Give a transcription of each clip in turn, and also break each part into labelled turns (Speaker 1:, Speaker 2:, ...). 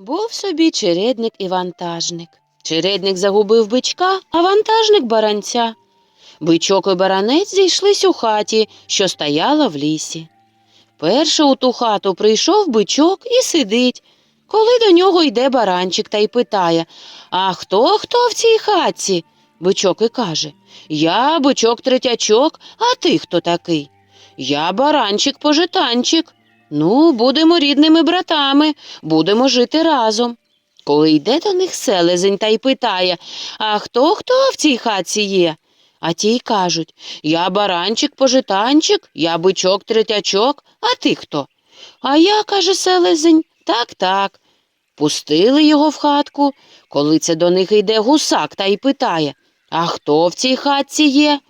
Speaker 1: Був собі чередник і вантажник. Чередник загубив бичка, а вантажник баранця. Бичок і баранець зійшлись у хаті, що стояла в лісі. Перше у ту хату прийшов бичок і сидить. Коли до нього йде баранчик та й питає А хто хто в цій хатці? Бичок і каже Я бичок третячок, а ти хто такий? Я баранчик пожитанчик. Ну, будемо рідними братами, будемо жити разом. Коли йде до них селезень та й питає А хто хто в цій хатці є? А ті й кажуть Я баранчик пожитанчик, я бичок третячок, а ти хто? А я, каже селезень, так, так. Пустили його в хатку, коли це до них йде гусак та й питає А хто в цій хатці є?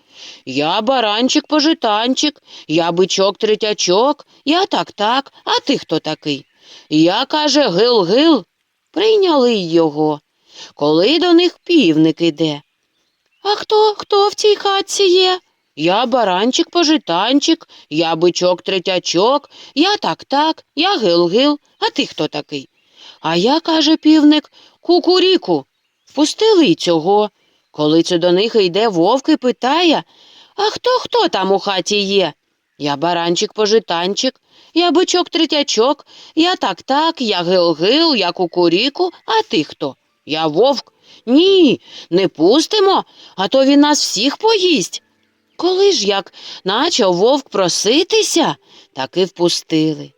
Speaker 1: Я баранчик пожитанчик, я бичок третячок, я так так, а ти хто такий? Я, каже, гил-гил. Прийняли його. Коли до них півник іде. А хто, хто в цій хатці є? Я баранчик пожитанчик, я бичок третячок, я так так, я гил-гил, а ти хто такий? А я, каже півник, кукуріку. Впустили й цього. Коли це до них йде вовк і питає, а хто хто там у хаті є? Я баранчик пожитанчик, я бичок третячок, я так так, я гил-гил, я кукуріку, а ти хто? Я вовк. Ні, не пустимо, а то він нас всіх поїсть. Коли ж як начав вовк проситися, так і впустили.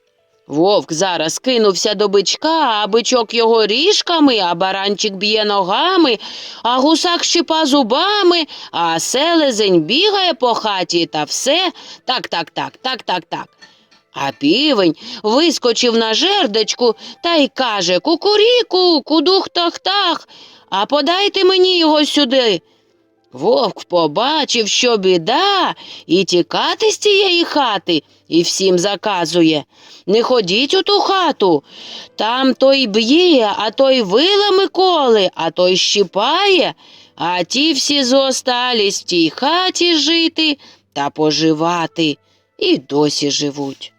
Speaker 1: Вовк зараз кинувся до бичка, а бичок його ріжками, а баранчик б'є ногами, а гусак щипа зубами, а селезень бігає по хаті та все так, так, так, так, так, так. А півень вискочив на жердочку та й каже Кукуріку, кудух-тах-тах, а подайте мені його сюди. Вовк побачив, що біда, і тікати з тієї хати, і всім заказує не ходіть у ту хату. Там той б'є, а той вилами коле, а той щипає, а ті всі зостались в тій хаті жити та поживати, і досі живуть.